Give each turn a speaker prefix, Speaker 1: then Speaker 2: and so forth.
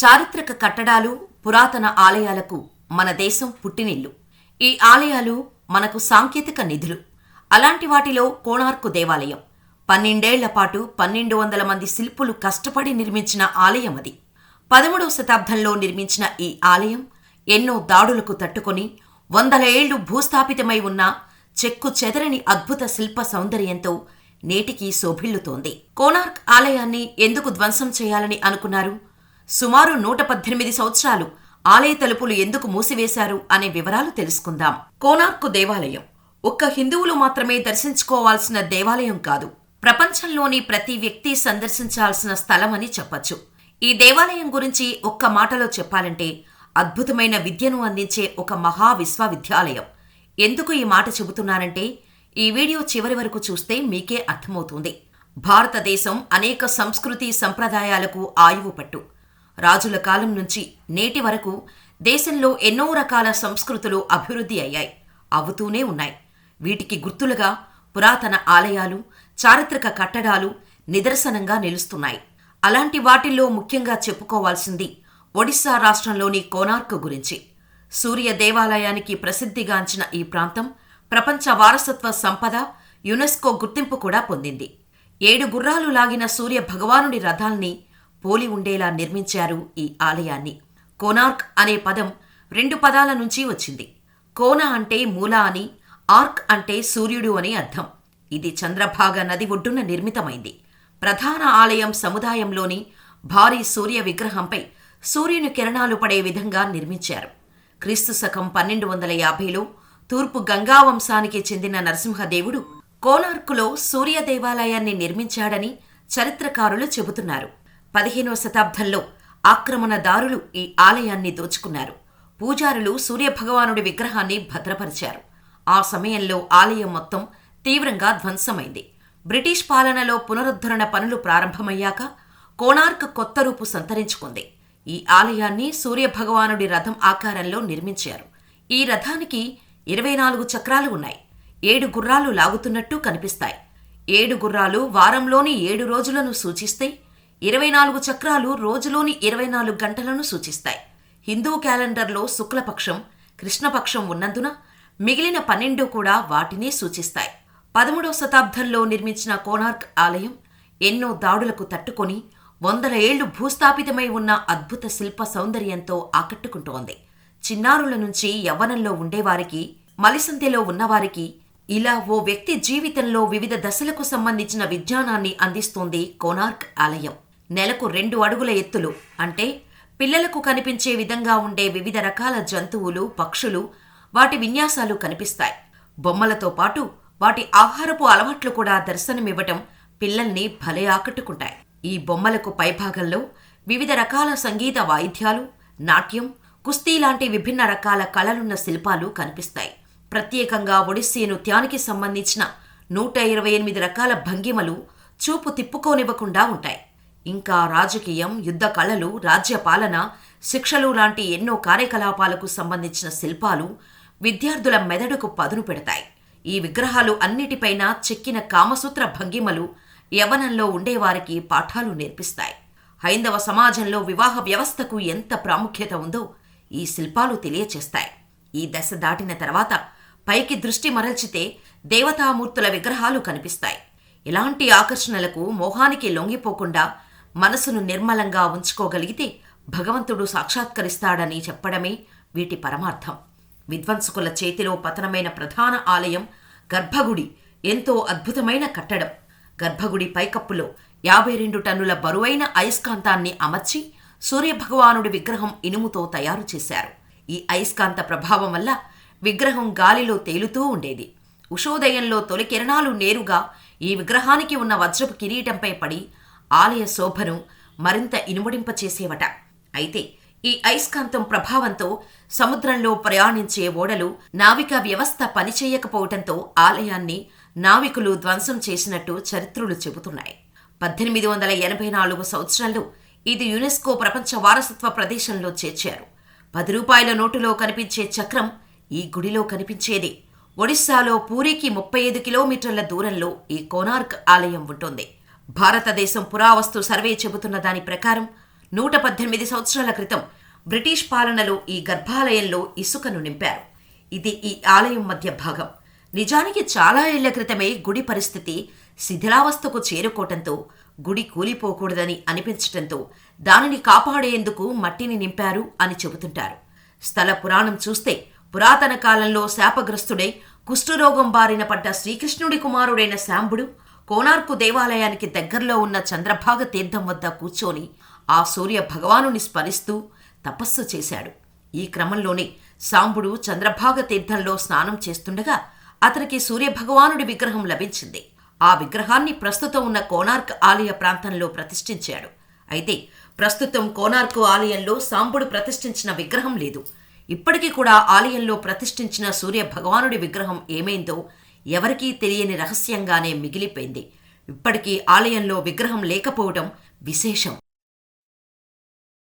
Speaker 1: చారిత్రక కట్టడాలు పురాతన ఆలయాలకు మన దేశం పుట్టినిల్లు. ఈ ఆలయాలు మనకు సాంకేతిక నిధులు. అలాంటి వాటిలో కోణార్కు దేవాలయం. పన్నెండేళ్ళ పాటు పన్నెండు వందల మంది శిల్పులు కష్టపడి నిర్మించిన ఆలయం అది. పదమూడవ శతాబ్దంలో నిర్మించిన ఈ ఆలయం ఎన్నో దాడులకు తట్టుకొని వందల ఏళ్ళు భూస్థాపితమై ఉన్న చెక్కు చెదరని అద్భుత శిల్ప సౌందర్యంతో నేటికి శోభిల్లుతోంది. కోనార్క్ ఆలయాన్ని ఎందుకు ధ్వంసం చేయాలని అనుకున్నారు? సుమారు నూట పద్దెనిమిది సంవత్సరాలు ఆలయ తలుపులు ఎందుకు మూసివేశారు అనే వివరాలు తెలుసుకుందాం. కోనార్కు దేవాలయం ఒక్క హిందువులు మాత్రమే దర్శించుకోవాల్సిన దేవాలయం కాదు. ప్రపంచంలోని ప్రతి వ్యక్తి సందర్శించాల్సిన స్థలమని చెప్పచ్చు. ఈ దేవాలయం గురించి ఒక్క మాటలో చెప్పాలంటే అద్భుతమైన విద్యను అందించే ఒక మహా విశ్వవిద్యాలయం. ఎందుకు ఈ మాట చెబుతున్నానంటే ఈ వీడియో చివరి వరకు చూస్తే మీకే అర్థమవుతుంది. భారతదేశం అనేక సంస్కృతి సంప్రదాయాలకు ఆయువు పట్టు రాజుల కాలం నుంచి నేటి వరకు దేశంలో ఎన్నో రకాల సంస్కృతులు అభివృద్ధి అయ్యాయి అవుతూనే ఉన్నాయి. వీటికి గుర్తులుగా పురాతన ఆలయాలు చారిత్రక కట్టడాలు నిదర్శనంగా నిలుస్తున్నాయి. అలాంటి వాటిల్లో ముఖ్యంగా చెప్పుకోవాల్సింది ఒడిశా రాష్ట్రంలోని కోనార్క్ గురించి. సూర్య దేవాలయానికి ప్రసిద్ధిగాంచిన ఈ ప్రాంతం ప్రపంచ వారసత్వ సంపద యునెస్కో గుర్తింపు కూడా పొందింది. ఏడు గుర్రాలు లాగిన సూర్య భగవానుడి రథాల్ని పోలి ఉండేలా నిర్మించారు ఈ ఆలయాన్ని. కోనార్క్ అనే పదం రెండు పదాల నుంచి వచ్చింది. కోన అంటే మూల అని ఆర్క్ అంటే సూర్యుడు అని అర్థం. ఇది చంద్రభాగ నది ఒడ్డున నిర్మితమైంది. ప్రధాన ఆలయం సముదాయంలోని భారీ సూర్య విగ్రహంపై సూర్యుని కిరణాలు పడే విధంగా నిర్మించారు. క్రీస్తు శకం పన్నెండు వందల యాభైలో తూర్పు గంగా వంశానికి చెందిన నరసింహదేవుడు కోనార్కులో సూర్య దేవాలయాన్ని నిర్మించాడని చరిత్రకారులు చెబుతున్నారు. పదిహేనవ శతాబ్దంలో ఆక్రమణదారులు ఈ ఆలయాన్ని దోచుకున్నారు. పూజారులు సూర్యభగవానుడి విగ్రహాన్ని భద్రపరిచారు. ఆ సమయంలో ఆలయం మొత్తం తీవ్రంగా ధ్వంసమైంది. బ్రిటిష్ పాలనలో పునరుద్ధరణ పనులు ప్రారంభమయ్యాక కోణార్క్ కొత్త రూపు సంతరించుకుంది. ఈ ఆలయాన్ని సూర్యభగవానుడి రథం ఆకారంలో నిర్మించారు. ఈ రథానికి ఇరవై నాలుగు చక్రాలు ఉన్నాయి. ఏడు గుర్రాలు లాగుతున్నట్టు కనిపిస్తాయి. ఏడు గుర్రాలు వారంలోని ఏడు రోజులను సూచిస్తే ఇరవై నాలుగు చక్రాలు రోజులోని ఇరవై నాలుగు గంటలను సూచిస్తాయి. హిందూ క్యాలెండర్లో శుక్లపక్షం కృష్ణపక్షం ఉన్నందున మిగిలిన పన్నెండు కూడా వాటినే సూచిస్తాయి. పదమూడవ శతాబ్దంలో నిర్మించిన కోనార్క్ ఆలయం ఎన్నో దాడులకు తట్టుకొని వందల ఏళ్ళు భూస్థాపితమై ఉన్న అద్భుత శిల్ప సౌందర్యంతో ఆకట్టుకుంటోంది. చిన్నారుల నుంచి యవ్వనంలో ఉండేవారికి మలిసంతెలో ఉన్నవారికి ఇలా ఓ వ్యక్తి జీవితంలో వివిధ దశలకు సంబంధించిన విజ్ఞానాన్ని అందిస్తోంది కోనార్క్ ఆలయం. నెలకు రెండు అడుగుల ఎత్తులు. అంటే పిల్లలకు కనిపించే విధంగా ఉండే వివిధ రకాల జంతువులు పక్షులు వాటి విన్యాసాలు కనిపిస్తాయి. బొమ్మలతో పాటు వాటి ఆహారపు అలవాట్లు కూడా దర్శనమివ్వటం పిల్లల్ని భలే ఆకట్టుకుంటాయి. ఈ బొమ్మలకు పైభాగంలో వివిధ రకాల సంగీత వాయిద్యాలు నాట్యం కుస్తీ లాంటి విభిన్న రకాల కళలున్న శిల్పాలు కనిపిస్తాయి. ప్రత్యేకంగా ఒడిస్సీ నృత్యానికి సంబంధించిన నూట ఇరవై ఎనిమిది రకాల భంగిమలు చూపు తిప్పుకోనివ్వకుండా ఉంటాయి. ఇంకా రాజకీయం యుద్ధ కళలు రాజ్య పాలన శిక్షలు లాంటి ఎన్నో కార్యకలాపాలకు సంబంధించిన శిల్పాలు విద్యార్థుల మెదడుకు పదును పెడతాయి. ఈ విగ్రహాలు అన్నిటిపైన చెక్కిన కామసూత్ర భంగిమలు యవనంలో ఉండేవారికి పాఠాలు నేర్పిస్తాయి. హైందవ సమాజంలో వివాహ వ్యవస్థకు ఎంత ప్రాముఖ్యత ఉందో ఈ శిల్పాలు తెలియచేస్తాయి. ఈ దశ దాటిన తర్వాత పైకి దృష్టి మరల్చితే దేవతామూర్తుల విగ్రహాలు కనిపిస్తాయి. ఇలాంటి ఆకర్షణలకు మోహానికి లొంగిపోకుండా మనసును నిర్మలంగా ఉంచుకోగలిగితే భగవంతుడు సాక్షాత్కరిస్తాడని చెప్పడమే వీటి పరమార్థం. విద్వంసుకుల చేతిలో పతనమైన ప్రధాన ఆలయం గర్భగుడి ఎంతో అద్భుతమైన కట్టడం. గర్భగుడి పైకప్పులో యాభై రెండు టన్నుల బరువైన అయస్కాంతాన్ని అమర్చి సూర్యభగవానుడి విగ్రహం ఇనుముతో తయారు చేశారు. ఈ అయస్కాంత ప్రభావం వల్ల విగ్రహం గాలిలో తేలుతూ ఉండేది. ఉషోదయంలో తొలి కిరణాలు నేరుగా ఈ విగ్రహానికి ఉన్న వజ్రపు కిరీటంపై పడి ఆలయ శోభను మరింత ఇనుమడింపచేసేవట. అయితే ఈ అయస్కాంతం ప్రభావంతో సముద్రంలో ప్రయాణించే ఓడలు నావికా వ్యవస్థ పనిచేయకపోవటంతో ఆలయాన్ని నావికులు ధ్వంసం చేసినట్టు చరిత్రలు చెబుతున్నాయి. పద్దెనిమిది వందల ఎనభై నాలుగు సంవత్సరంలో ఇది యునెస్కో ప్రపంచ వారసత్వ ప్రదేశంలో చేర్చారు. పది రూపాయల నోటులో కనిపించే చక్రం ఈ గుడిలో కనిపించేది. ఒడిశాలో పూరికి ముప్పై ఐదు కిలోమీటర్ల దూరంలో ఈ కోనార్క్ ఆలయం ఉంటుంది. భారతదేశం పురావస్తు సర్వే చెబుతున్న దాని ప్రకారం నూట పద్దెనిమిది సంవత్సరాల క్రితం బ్రిటిష్ పాలనలో ఈ గర్భాలయంలో ఇసుకను నింపారు. ఇది ఈ ఆలయం మధ్య భాగం. నిజానికి చాలా ఏళ్ళ క్రితమే గుడి పరిస్థితి శిథిలావస్థకు చేరుకోవటంతో గుడి కూలిపోకూడదని అనిపించటంతో దానిని కాపాడేందుకు మట్టిని నింపారు అని చెబుతుంటారు. స్థల పురాణం చూస్తే పురాతన కాలంలో శాపగ్రస్తుడై కుష్ఠరోగం బారిన పడ్డ శ్రీకృష్ణుడి కుమారుడైన శాంబుడు కోనార్కు దేవాలయానికి దగ్గరలో ఉన్న చంద్రభాగ తీర్థం వద్ద కూర్చొని ఆ సూర్య భగవానుని స్మరిస్తూ తపస్సు చేశాడు. ఈ క్రమంలోనే సాంబుడు చంద్రభాగ తీర్థంలో స్నానం చేస్తుండగా అతనికి సూర్యభగవానుడి విగ్రహం లభించింది. ఆ విగ్రహాన్ని ప్రస్తుతం ఉన్న కోనార్క్ ఆలయ ప్రాంతంలో ప్రతిష్ఠించాడు. అయితే ప్రస్తుతం కోణార్కు ఆలయంలో సాంబుడు ప్రతిష్ఠించిన విగ్రహం లేదు. ఇప్పటికీ కూడా ఆలయంలో ప్రతిష్ఠించిన సూర్య భగవానుడి విగ్రహం ఏమైందో ఎవరికీ తెలియని రహస్యంగానే మిగిలిపోయింది. ఇప్పటికీ ఆలయంలో విగ్రహం లేకపోవడం విశేషం.